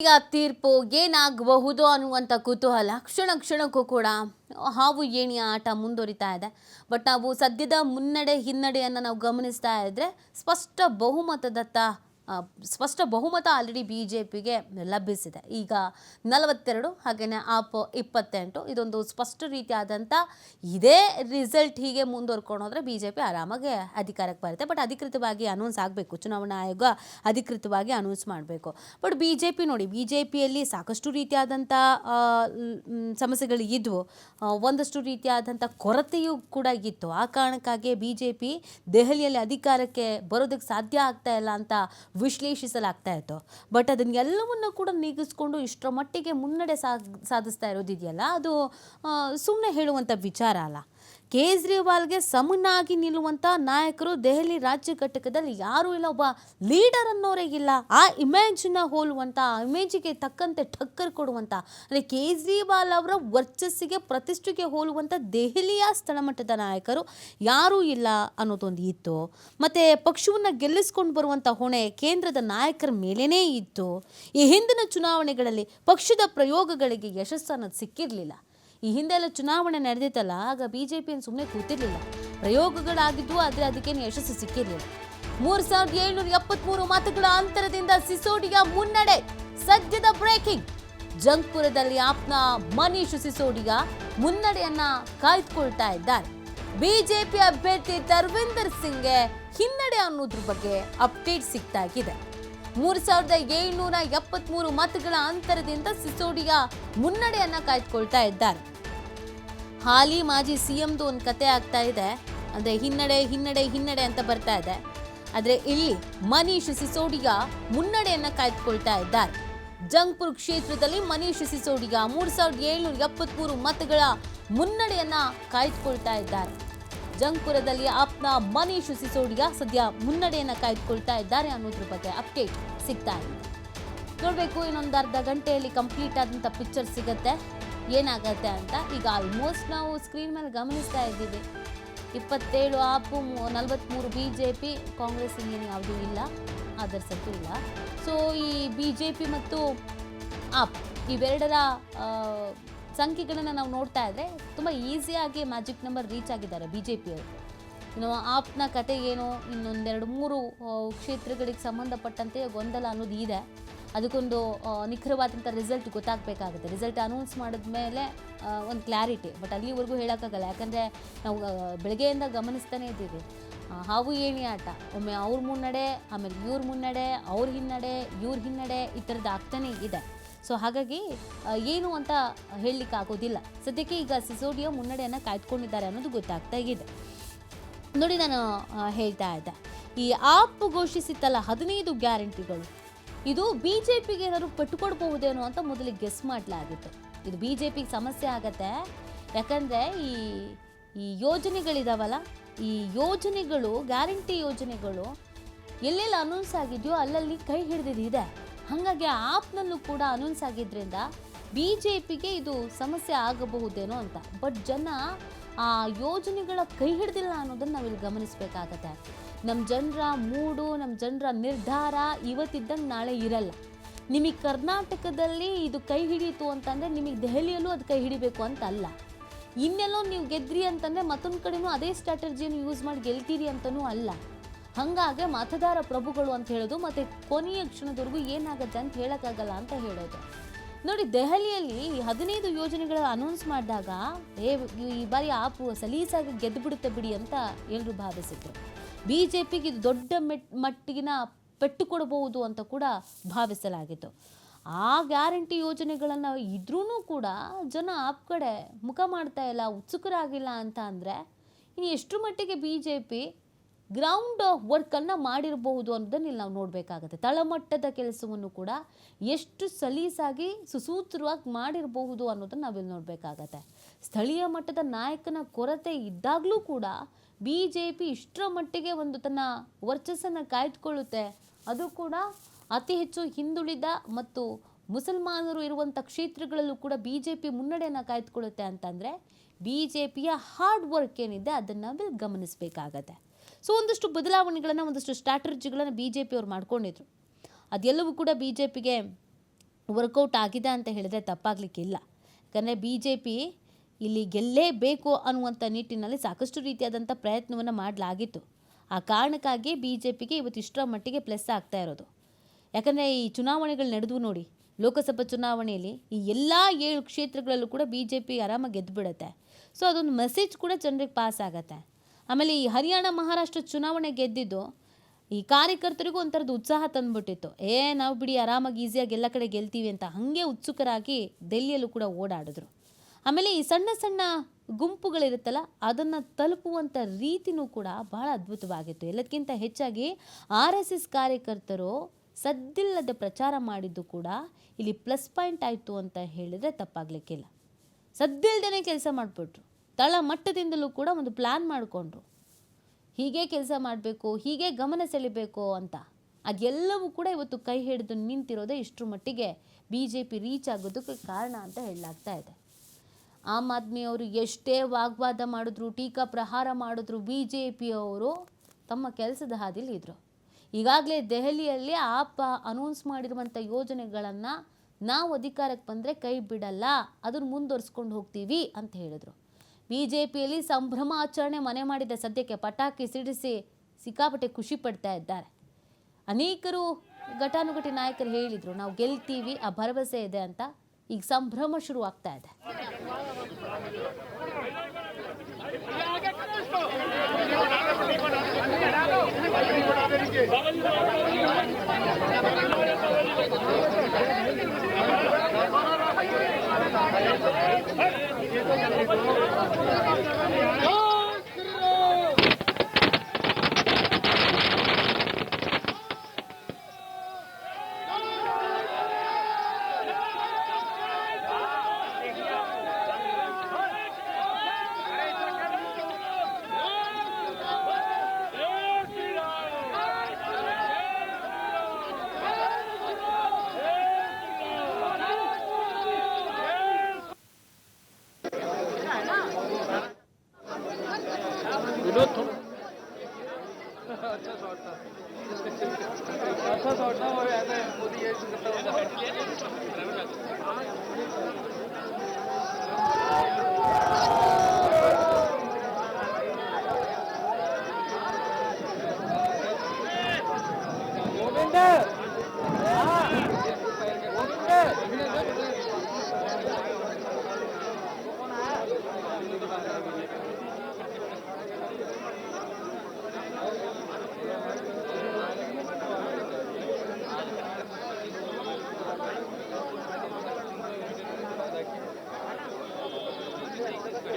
ಈಗ ತೀರ್ಪು ಏನಾಗಬಹುದು ಅನ್ನುವಂಥ ಕುತೂಹಲ ಕ್ಷಣ ಕ್ಷಣಕ್ಕೂ ಕೂಡ ಹಾವು ಏಣಿಯ ಆಟ ಮುಂದುವರಿತಾ ಇದೆ. ಬಟ್ ನಾವು ಸದ್ಯದ ಮುನ್ನಡೆ ಹಿನ್ನಡೆಯನ್ನು ನಾವು ಗಮನಿಸ್ತಾ ಇದ್ದರೆ ಸ್ಪಷ್ಟ ಬಹುಮತದತ್ತ ಸ್ಪಷ್ಟ ಬಹುಮತ ಆಲ್ರೆಡಿ ಬಿ ಜೆ ಪಿಗೆ ಲಭಿಸಿದೆ. ಈಗ ನಲವತ್ತೆರಡು ಹಾಗೆಯೇ ಆಪ್ ಇಪ್ಪತ್ತೆಂಟು, ಇದೊಂದು ಸ್ಪಷ್ಟ ರೀತಿಯಾದಂಥ ಇದೇ ರಿಸಲ್ಟ್ ಹೀಗೆ ಮುಂದುವರ್ಕೊಂಡು ಹೋದರೆ ಬಿ ಜೆ ಪಿ ಆರಾಮಾಗಿ ಅಧಿಕಾರಕ್ಕೆ ಬರುತ್ತೆ. ಬಟ್ ಅಧಿಕೃತವಾಗಿ ಅನೌನ್ಸ್ ಆಗಬೇಕು. ಚುನಾವಣಾ ಆಯೋಗ ಅಧಿಕೃತವಾಗಿ ಅನೌನ್ಸ್ ಮಾಡಬೇಕು. ಬಟ್ ಬಿ ಜೆ ಪಿ ನೋಡಿ ಬಿ ಜೆ ಪಿಯಲ್ಲಿ ಸಾಕಷ್ಟು ರೀತಿಯಾದಂಥ ಸಮಸ್ಯೆಗಳು ಇದ್ವು. ಒಂದಷ್ಟು ರೀತಿಯಾದಂಥ ಕೊರತೆಯೂ ಕೂಡ ಇತ್ತು. ಆ ಕಾರಣಕ್ಕಾಗಿ ಬಿ ಜೆ ಪಿ ದೆಹಲಿಯಲ್ಲಿ ಅಧಿಕಾರಕ್ಕೆ ಬರೋದಕ್ಕೆ ಸಾಧ್ಯ ಆಗ್ತಾ ಇಲ್ಲ ಅಂತ ವಿಶ್ಲೇಷಿಸಲಾಗ್ತಾ ಇತ್ತು ಬಟ್ ಅದನ್ನೆಲ್ಲವನ್ನು ಕೂಡ ನೀಗಿಸ್ಕೊಂಡು ಇಷ್ಟರ ಮಟ್ಟಿಗೆ ಮುನ್ನಡೆ ಸಾಧಿಸ್ತಾ ಇರೋದಿದೆಯಲ್ಲ, ಅದು ಸುಮ್ಮನೆ ಹೇಳುವಂಥ ವಿಚಾರ ಅಲ್ಲ. ಕೇಜ್ರಿವಾಲ್ಗೆ ಸಮನಾಗಿ ನಿಲ್ಲುವಂಥ ನಾಯಕರು ದೆಹಲಿ ರಾಜ್ಯ ಘಟಕದಲ್ಲಿ ಯಾರೂ ಇಲ್ಲ, ಒಬ್ಬ ಲೀಡರ್ ಅನ್ನೋರೇ ಇಲ್ಲ. ಆ ಇಮೇಜನ್ನ ಹೋಲುವಂಥ ಆ ಇಮೇಜಿಗೆ ತಕ್ಕಂತೆ ಠಕ್ಕರ್ ಕೊಡುವಂಥ ಅಂದರೆ ಕೇಜ್ರಿವಾಲ್ ಅವರ ವರ್ಚಸ್ಸಿಗೆ ಪ್ರತಿಷ್ಠೆಗೆ ಹೋಲುವಂಥ ದೆಹಲಿಯ ಸ್ಥಳಮಟ್ಟದ ನಾಯಕರು ಯಾರೂ ಇಲ್ಲ ಅನ್ನೋದೊಂದು ಇತ್ತು. ಮತ್ತು ಪಕ್ಷವನ್ನು ಗೆಲ್ಲಿಸ್ಕೊಂಡು ಬರುವಂಥ ಹೊಣೆ ಕೇಂದ್ರದ ನಾಯಕರ ಮೇಲೇ ಇತ್ತು. ಈ ಹಿಂದಿನ ಚುನಾವಣೆಗಳಲ್ಲಿ ಪಕ್ಷದ ಪ್ರಯೋಗಗಳಿಗೆ ಯಶಸ್ಸನ್ನು ಸಿಕ್ಕಿರಲಿಲ್ಲ. ಈ ಹಿಂದೆ ಎಲ್ಲ ಚುನಾವಣೆ ನಡೆದಿತ್ತಲ್ಲ, ಆಗ ಬಿ ಜೆ ಪಿಯನ್ನು ಸುಮ್ಮನೆ ಕೂತಿರ್ಲಿಲ್ಲ. ಪ್ರಯೋಗಗಳಾಗಿದ್ದು ಆದರೆ ಅದಕ್ಕೇನು ಯಶಸ್ಸು ಸಿಕ್ಕಿರಲಿಲ್ಲ. ಮೂರು ಸಾವಿರದ ಏಳ್ನೂರ ಎಪ್ಪತ್ಮೂರು ಮತಗಳ ಅಂತರದಿಂದ ಸಿಸೋಡಿಯಾ ಮುನ್ನಡೆ, ಸದ್ಯದ ಬ್ರೇಕಿಂಗ್ ಜಂಗ್ಪುರದಲ್ಲಿ ಆಪ್ನ ಮನೀಶ್ ಸಿಸೋಡಿಯಾ ಮುನ್ನಡೆಯನ್ನ ಕಾಯ್ದುಕೊಳ್ತಾ ಇದ್ದಾರೆ. ಬಿಜೆಪಿ ಅಭ್ಯರ್ಥಿ ಧರ್ವಿಂದರ್ ಸಿಂಗ್ಗೆ ಹಿನ್ನಡೆ ಅನ್ನೋದ್ರ ಬಗ್ಗೆ ಅಪ್ಡೇಟ್ ಸಿಗ್ತಾ ಇದೆ. ಮೂರು ಸಾವಿರದ ಏಳ್ನೂರ ಎಪ್ಪತ್ಮೂರು ಮತಗಳ ಅಂತರದಿಂದ ಸಿಸೋಡಿಯಾ ಮುನ್ನಡೆಯನ್ನ ಕಾಯ್ದುಕೊಳ್ತಾ ಇದ್ದಾರೆ. ಹಾಲಿ ಮಾಜಿ ಸಿಎಂದು ಒಂದು ಕತೆ ಆಗ್ತಾ ಇದೆ. ಅಂದ್ರೆ ಹಿನ್ನಡೆ ಹಿನ್ನಡೆ ಹಿನ್ನಡೆ ಅಂತ ಬರ್ತಾ ಇದೆ. ಆದ್ರೆ ಇಲ್ಲಿ ಮನೀಶ್ ಸಿಸೋಡಿಯಾ ಮುನ್ನಡೆಯನ್ನ ಕಾಯ್ದುಕೊಳ್ತಾ ಇದ್ದಾರೆ. ಜಂಗ್ಪುರ್ ಕ್ಷೇತ್ರದಲ್ಲಿ ಮನೀಶ್ ಸಿಸೋಡಿಯಾ ಮೂರು ಸಾವಿರದ ಏಳ್ನೂರ ಎಪ್ಪತ್ಮೂರು ಮತಗಳ ಮುನ್ನಡೆಯನ್ನ ಕಾಯ್ದುಕೊಳ್ತಾ ಇದ್ದಾರೆ. ಜಂಗ್ಪುರದಲ್ಲಿ ಆಪ್ನ ಮನೀಶ್ ಸಿಸೋಡಿಯಾ ಸದ್ಯ ಮುನ್ನಡೆಯನ್ನು ಕಾಯ್ದುಕೊಳ್ತಾ ಇದ್ದಾರೆ ಅನ್ನೋದ್ರ ಬಗ್ಗೆ ಅಪ್ಡೇಟ್ ಸಿಗ್ತಾ ಇದೆ. ನೋಡಬೇಕು, ಇನ್ನೊಂದು ಅರ್ಧ ಗಂಟೆಯಲ್ಲಿ ಕಂಪ್ಲೀಟ್ ಆದಂಥ ಪಿಕ್ಚರ್ ಸಿಗುತ್ತೆ. ಏನಾಗತ್ತೆ ಅಂತ ಈಗ ಆಲ್ಮೋಸ್ಟ್ ನಾವು ಸ್ಕ್ರೀನ್ ಮೇಲೆ ಗಮನಿಸ್ತಾ ಇದ್ದೀವಿ. ಇಪ್ಪತ್ತೇಳು ಆಪು ನಲವತ್ತ್ಮೂರು ಬಿ ಜೆ ಪಿ ಕಾಂಗ್ರೆಸ್ ಇನ್ನೇನು ಯಾವುದೂ ಇಲ್ಲ ಸತ್ತು ಇಲ್ಲ. ಸೊ ಈ ಬಿ ಜೆ ಪಿ ಮತ್ತು ಆಪ್ ಇವೆರಡರ ಸಂಖ್ಯೆಗಳನ್ನು ನಾವು ನೋಡ್ತಾ ಇದ್ರೆ ತುಂಬ ಈಸಿಯಾಗಿ ಮ್ಯಾಜಿಕ್ ನಂಬರ್ ರೀಚ್ ಆಗಿದ್ದಾರೆ ಬಿ ಜೆ ಪಿಯವರು ಇನ್ನು ಆಪ್ನ ಕತೆ ಏನು, ಇನ್ನೊಂದೆರಡು ಮೂರು ಕ್ಷೇತ್ರಗಳಿಗೆ ಸಂಬಂಧಪಟ್ಟಂತೆ ಗೊಂದಲ ಅನ್ನೋದು ಇದೆ. ಅದಕ್ಕೊಂದು ನಿಖರವಾದಂಥ ರಿಸಲ್ಟ್ ಗೊತ್ತಾಗಬೇಕಾಗುತ್ತೆ. ರಿಸಲ್ಟ್ ಅನೌನ್ಸ್ ಮಾಡಿದ ಮೇಲೆ ಒಂದು ಕ್ಲಾರಿಟಿ ಬಟ್ ಅಲ್ಲಿವರೆಗೂ ಹೇಳೋಕ್ಕಾಗಲ್ಲ. ಯಾಕಂದರೆ ನಾವು ಬೆಳಗ್ಗೆಯಿಂದ ಗಮನಿಸ್ತಾನೇ ಇದ್ದೀವಿ. ಹಾವು ಏಣಿ ಆಟ. ಒಮ್ಮೆ ಅವ್ರ ಮುನ್ನಡೆ, ಆಮೇಲೆ ಇವ್ರ ಮುನ್ನಡೆ, ಅವ್ರ ಹಿನ್ನಡೆ, ಇವ್ರ ಹಿನ್ನಡೆ ಈ ಥರದ್ದು ಆಗ್ತಾನೇ ಇದೆ. ಸೊ ಹಾಗಾಗಿ ಏನು ಅಂತ ಹೇಳಲಿಕ್ಕೆ ಆಗೋದಿಲ್ಲ. ಸದ್ಯಕ್ಕೆ ಈಗ ಸಿಸೋಡಿಯಾ ಮುನ್ನಡೆಯನ್ನು ಕಾಯ್ದುಕೊಂಡಿದ್ದಾರೆ ಅನ್ನೋದು ಗೊತ್ತಾಗ್ತಾ ಇದೆ. ನೋಡಿ, ನಾನು ಹೇಳ್ತಾ ಇದ್ದೆ. ಈ ಆಪ್ ಘೋಷಿಸಿತ್ತಲ್ಲ, ಹದಿನೈದು ಗ್ಯಾರಂಟಿಗಳು. ಇದು ಬಿ ಜೆ ಪಿಗೆ ಏನಾದ್ರು ಪೆಟ್ಟುಕೊಡ್ಬಹುದೇನೋ ಅಂತ ಮೊದಲಿಗೆ ಗೆಸ್ ಮಾಡಲಾಗಿತ್ತು. ಇದು ಬಿ ಜೆ ಪಿಗೆ ಸಮಸ್ಯೆ ಆಗತ್ತೆ. ಯಾಕಂದರೆ, ಈ ಈ ಯೋಜನೆಗಳಿದಾವಲ್ಲ, ಈ ಯೋಜನೆಗಳು, ಗ್ಯಾರಂಟಿ ಯೋಜನೆಗಳು, ಎಲ್ಲೆಲ್ಲಿ ಅನೌನ್ಸ್ ಆಗಿದೆಯೋ, ಅಲ್ಲಲ್ಲಿ ಕೈ ಹಿಡಿದಿದೆ. ಹಾಗಾಗಿ ಆಪ್ನಲ್ಲೂ ಕೂಡ ಅನೌನ್ಸ್ ಆಗಿದ್ದರಿಂದ ಬಿ ಜೆ ಪಿಗೆ ಇದು ಸಮಸ್ಯೆ ಆಗಬಹುದೇನೋ ಅಂತ. ಬಟ್ ಜನ ಆ ಯೋಜನೆಗಳ ಕೈ ಹಿಡ್ದಿಲ್ಲ ಅನ್ನೋದನ್ನ ನಾವಿಲ್ಲಿ ಗಮನಿಸಬೇಕಾಗತ್ತೆ. ನಮ್ಮ ಜನರ ಮೂಡು ನಮ್ಮ ಜನರ ನಿರ್ಧಾರ ಇವತ್ತಿದ್ದಂಗೆ ನಾಳೆ ಇರಲ್ಲ. ನಿಮಗೆ ಕರ್ನಾಟಕದಲ್ಲಿ ಇದು ಕೈ ಹಿಡಿಯಿತು ಅಂತಂದರೆ ನಿಮಗೆ ದೆಹಲಿಯಲ್ಲೂ ಅದು ಕೈ ಹಿಡಿಬೇಕು ಅಂತ ಅಲ್ಲ. ಇನ್ನೆಲ್ಲೋ ನೀವು ಗೆದ್ರಿ ಅಂತಂದರೆ ಮತ್ತೊಂದು ಕಡೆನೂ ಅದೇ ಸ್ಟ್ರಾಟಜಿಯನ್ನು ಯೂಸ್ ಮಾಡಿ ಗೆಲ್ತೀರಿ ಅಂತಲೂ ಅಲ್ಲ. ಹಾಗಾಗಿ ಮತದಾರ ಪ್ರಭುಗಳು ಅಂತ ಹೇಳೋದು, ಮತ್ತೆ ಕೊನೆಯ ಕ್ಷಣದವರೆಗೂ ಏನಾಗುತ್ತೆ ಅಂತ ಹೇಳೋಕ್ಕಾಗಲ್ಲ ಅಂತ ಹೇಳೋದು. ನೋಡಿ, ದೆಹಲಿಯಲ್ಲಿ ಹದಿನೈದು ಯೋಜನೆಗಳ ಅನೌನ್ಸ್ ಮಾಡಿದಾಗ, ಏ, ಈ ಬಾರಿ ಆಪು ಸಲೀಸಾಗಿ ಗೆದ್ದು ಬಿಡುತ್ತೆ ಬಿಡಿ ಅಂತ ಎಲ್ಲರೂ ಭಾವಿಸಿದ್ರು. ಬಿ ಜೆ ಪಿಗೆ ಇದು ದೊಡ್ಡ ಮೆಟ್, ಮಟ್ಟಿಗಿನ ಪೆಟ್ಟು ಕೊಡಬಹುದು ಅಂತ ಕೂಡ ಭಾವಿಸಲಾಗಿತ್ತು. ಆ ಗ್ಯಾರಂಟಿ ಯೋಜನೆಗಳನ್ನು ಇದ್ರೂ ಕೂಡ ಜನ ಆಪ್ ಕಡೆ ಮುಖ ಮಾಡ್ತಾ ಇಲ್ಲ, ಉತ್ಸುಕರಾಗಿಲ್ಲ ಅಂತ ಅಂದರೆ, ಇನ್ನು ಎಷ್ಟರ ಮಟ್ಟಿಗೆ ಬಿ ಜೆ ಪಿ ಗ್ರೌಂಡ್ ವರ್ಕನ್ನು ಮಾಡಿರಬಹುದು ಅನ್ನೋದನ್ನ ಇಲ್ಲಿ ನಾವು ನೋಡಬೇಕಾಗತ್ತೆ. ತಳಮಟ್ಟದ ಕೆಲಸವನ್ನು ಕೂಡ ಎಷ್ಟು ಸಲೀಸಾಗಿ, ಸುಸೂತ್ರವಾಗಿ ಮಾಡಿರಬಹುದು ಅನ್ನೋದನ್ನ ನಾವಿಲ್ಲಿ ನೋಡಬೇಕಾಗತ್ತೆ. ಸ್ಥಳೀಯ ಮಟ್ಟದ ನಾಯಕನ ಕೊರತೆ ಇದ್ದಾಗಲೂ ಕೂಡ ಬಿ ಜೆ ಪಿ ಇಷ್ಟರ ಮಟ್ಟಿಗೆ ಒಂದು ತನ್ನ ವರ್ಚಸ್ಸನ್ನು ಕಾಯ್ದುಕೊಳ್ಳುತ್ತೆ. ಅದು ಕೂಡ ಅತಿ ಹೆಚ್ಚು ಹಿಂದುಳಿದ ಮತ್ತು ಮುಸಲ್ಮಾನರು ಇರುವಂಥ ಕ್ಷೇತ್ರಗಳಲ್ಲೂ ಕೂಡ ಬಿ ಜೆ ಪಿ ಮುನ್ನಡೆಯನ್ನು ಕಾಯ್ದುಕೊಳ್ಳುತ್ತೆ ಅಂತಂದರೆ ಬಿ ಜೆ ಪಿಯ ಹಾರ್ಡ್ ವರ್ಕ್ ಏನಿದೆ ಅದನ್ನು ನಾವಿಲ್ಲಿ ಗಮನಿಸಬೇಕಾಗತ್ತೆ. ಸೊ ಒಂದಷ್ಟು ಬದಲಾವಣೆಗಳನ್ನು, ಒಂದಷ್ಟು ಸ್ಟ್ರಾಟಜಿಗಳನ್ನು ಬಿ ಜೆ ಪಿಯವ್ರು ಮಾಡ್ಕೊಂಡಿದ್ರು. ಅದೆಲ್ಲವೂ ಕೂಡ ಬಿ ಜೆ ಪಿಗೆ ವರ್ಕೌಟ್ ಆಗಿದೆ ಅಂತ ಹೇಳಿದ್ರೆ ತಪ್ಪಾಗಲಿಕ್ಕಿಲ್ಲ. ಯಾಕಂದರೆ ಬಿ ಜೆ ಪಿ ಇಲ್ಲಿ ಗೆಲ್ಲೇಬೇಕು ಅನ್ನುವಂಥ ನಿಟ್ಟಿನಲ್ಲಿ ಸಾಕಷ್ಟು ರೀತಿಯಾದಂಥ ಪ್ರಯತ್ನವನ್ನು ಮಾಡಲಾಗಿತ್ತು. ಆ ಕಾರಣಕ್ಕಾಗಿ ಬಿ ಜೆ ಪಿಗೆ ಇವತ್ತು ಇಷ್ಟರ ಮಟ್ಟಿಗೆ ಪ್ಲಸ್ ಆಗ್ತಾ ಇರೋದು. ಯಾಕಂದರೆ ಈ ಚುನಾವಣೆಗಳು ನಡೆದು ನೋಡಿ, ಲೋಕಸಭಾ ಚುನಾವಣೆಯಲ್ಲಿ ಈ ಎಲ್ಲ ಏಳು ಕ್ಷೇತ್ರಗಳಲ್ಲೂ ಕೂಡ ಬಿ ಜೆ ಪಿ ಆರಾಮಾಗಿ ಗೆದ್ದುಬಿಡುತ್ತೆ ಸೊ ಅದೊಂದು ಮೆಸೇಜ್ ಕೂಡ ಜನರಿಗೆ ಪಾಸ್ ಆಗತ್ತೆ. ಆಮೇಲೆ ಈ ಹರಿಯಾಣ ಮಹಾರಾಷ್ಟ್ರ ಚುನಾವಣೆ ಗೆದ್ದಿದ್ದು, ಈ ಕಾರ್ಯಕರ್ತರಿಗೂ ಒಂಥರದ್ದು ಉತ್ಸಾಹ ತಂದುಬಿಟ್ಟಿತ್ತು. ಏ, ನಾವು ಬಿಡಿ ಆರಾಮಾಗಿ ಈಸಿಯಾಗಿ ಎಲ್ಲ ಕಡೆ ಗೆಲ್ತೀವಿ ಅಂತ ಹಾಗೆ ಉತ್ಸುಕರಾಗಿ ದೆಹಲಿಯಲ್ಲೂ ಕೂಡ ಓಡಾಡಿದ್ರು. ಆಮೇಲೆ ಈ ಸಣ್ಣ ಸಣ್ಣ ಗುಂಪುಗಳಿರುತ್ತಲ್ಲ, ಅದನ್ನು ತಲುಪುವಂಥ ರೀತಿನೂ ಕೂಡ ಬಹಳ ಅದ್ಭುತವಾಗಿತ್ತು. ಎಲ್ಲದಕ್ಕಿಂತ ಹೆಚ್ಚಾಗಿ ಆರ್ ಎಸ್ ಎಸ್ ಕಾರ್ಯಕರ್ತರು ಸದ್ದಿಲ್ಲದೆ ಪ್ರಚಾರ ಮಾಡಿದ್ದು ಕೂಡ ಇಲ್ಲಿ ಪ್ಲಸ್ ಪಾಯಿಂಟ್ ಆಯಿತು ಅಂತ ಹೇಳಿದರೆ ತಪ್ಪಾಗಲಿಕ್ಕಿಲ್ಲ. ಸದ್ದಿಲ್ಲದೇ ಕೆಲಸ ಮಾಡಿಬಿಟ್ರು. ತಳ ಮಟ್ಟದಿಂದಲೂ ಕೂಡ ಒಂದು ಪ್ಲ್ಯಾನ್ ಮಾಡಿಕೊಂಡ್ರು. ಹೀಗೆ ಕೆಲಸ ಮಾಡಬೇಕು, ಹೀಗೆ ಗಮನ ಸೆಳಿಬೇಕು ಅಂತ. ಅದೆಲ್ಲವೂ ಕೂಡ ಇವತ್ತು ಕೈ ಹಿಡಿದು ನಿಂತಿರೋದೇ ಇಷ್ಟರ ಮಟ್ಟಿಗೆ ಬಿ ಜೆ ಪಿ ರೀಚ್ ಆಗೋದಕ್ಕೆ ಕಾರಣ ಅಂತ ಹೇಳಲಾಗ್ತಾ ಇದೆ. ಆಮ್ ಆದ್ಮಿಯವರು ಎಷ್ಟೇ ವಾಗ್ವಾದ ಮಾಡಿದ್ರು, ಟೀಕಾ ಪ್ರಹಾರ ಮಾಡಿದ್ರು ಬಿ ಜೆ ಪಿಯವರು ತಮ್ಮ ಕೆಲಸದ ಹಾದಿಲಿ ಇದ್ರು. ಈಗಾಗಲೇ ದೆಹಲಿಯಲ್ಲಿ ಆಪ ಅನೌನ್ಸ್ ಮಾಡಿರುವಂಥ ಯೋಜನೆಗಳನ್ನು ನಾವು ಅಧಿಕಾರಕ್ಕೆ ಬಂದರೆ ಕೈ ಬಿಡಲ್ಲ, ಅದನ್ನು ಮುಂದುವರ್ಸ್ಕೊಂಡು ಹೋಗ್ತೀವಿ ಅಂತ ಹೇಳಿದರು. ಬಿ ಜೆ ಪಿಯಲ್ಲಿ ಸಂಭ್ರಮ ಆಚರಣೆ ಮನೆ ಮಾಡಿದ ಸದ್ಯಕ್ಕೆ ಪಟಾಕಿ ಸಿಡಿಸಿ ಸಿಕ್ಕಾಪಟ್ಟೆ ಖುಷಿ ಪಡ್ತಾ ಇದ್ದಾರೆ. ಅನೇಕರು ಘಟಾನುಘಟಿ ನಾಯಕರು ಹೇಳಿದರು, ನಾವು ಗೆಲ್ತೀವಿ, ಆ ಭರವಸೆ ಇದೆ ಅಂತ. ಈಗ ಸಂಭ್ರಮ ಶುರು ಆಗ್ತಾ ಇದೆ Oh! अच्छा शॉट था अच्छा शॉट था और ऐसे मोदी ये करता